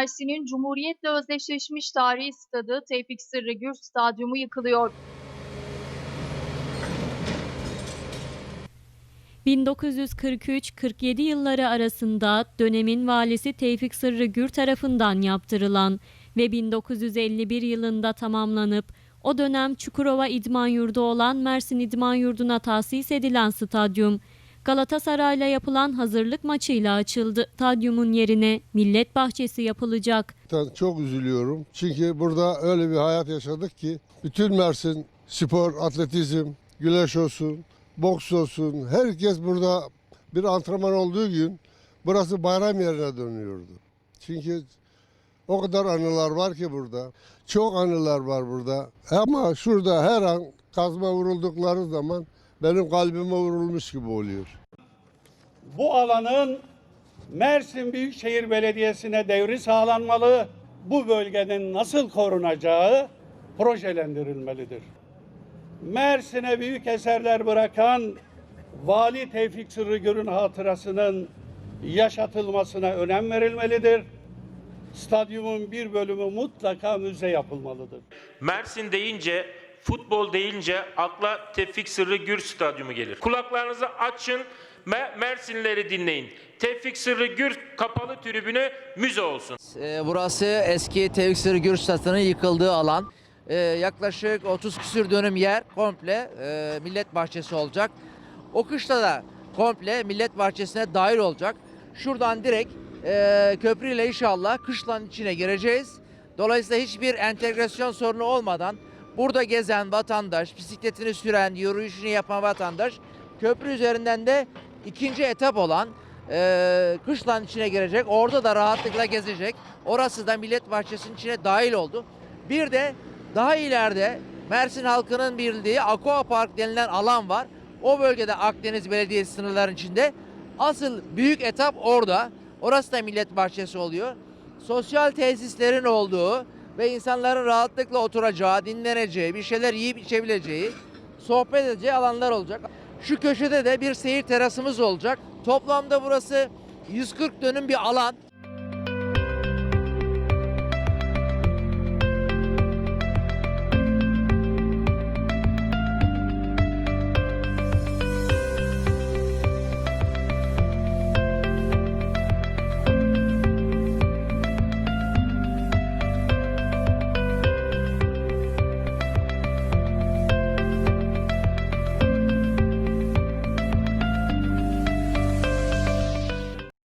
Mersin'in Cumhuriyet'le özdeşleşmiş tarihi stadı Tevfik Sırrı Gür Stadyumu yıkılıyor. 1943-47 yılları arasında dönemin valisi Tevfik Sırrı Gür tarafından yaptırılan ve 1951 yılında tamamlanıp o dönem Çukurova İdman Yurdu olan Mersin İdman Yurdu'na tahsis edilen stadyum, Galatasaray'la yapılan hazırlık maçıyla açıldı. Stadyumun yerine Millet Bahçesi yapılacak. Çok üzülüyorum. Çünkü burada öyle bir hayat yaşadık ki bütün Mersin spor, atletizm, güreş olsun, boks olsun herkes burada bir antrenman olduğu gün burası bayram yerine dönüyordu. Çünkü o kadar anılar var ki burada. Çok anılar var burada. Ama şurada her an kazma vuruldukları zaman benim kalbime vurulmuş gibi oluyor. bu alanın Mersin Büyükşehir Belediyesi'ne devri sağlanmalı. Bu bölgenin nasıl korunacağı projelendirilmelidir. Mersin'e büyük eserler bırakan Vali Tevfik Sırrıgür'ün hatırasının yaşatılmasına önem verilmelidir. Stadyumun bir bölümü mutlaka müze yapılmalıdır. Mersin deyince, futbol deyince akla Tevfik Sırrı Gür Stadyumu gelir. Kulaklarınızı açın, Me- Mersinleri dinleyin. Tevfik Sırrı Gür kapalı tribünü müze olsun. Ee, Burası eski Tevfik Sırrı Gür Stadı'nın yıkıldığı alan. Ee, Yaklaşık 30 küsür dönüm yer komple e, millet bahçesi olacak. O kışla da komple millet bahçesine dahil olacak. Şuradan direkt e, köprüyle inşallah kışlanın içine gireceğiz. Dolayısıyla hiçbir entegrasyon sorunu olmadan burada gezen vatandaş, bisikletini süren, yürüyüşünü yapan vatandaş köprü üzerinden de ikinci etap olan e, kışlanın içine girecek. Orada da rahatlıkla gezecek. Orası da millet bahçesinin içine dahil oldu. Bir de daha ileride Mersin halkının bildiği Aqua Park denilen alan var. O bölgede Akdeniz Belediyesi sınırlarının içinde. Asıl büyük etap orada. Orası da millet bahçesi oluyor. Sosyal tesislerin olduğu ve insanların rahatlıkla oturacağı, dinleneceği, bir şeyler yiyip içebileceği, sohbet edeceği alanlar olacak. Şu köşede de bir seyir terasımız olacak. Toplamda burası 140 dönüm bir alan.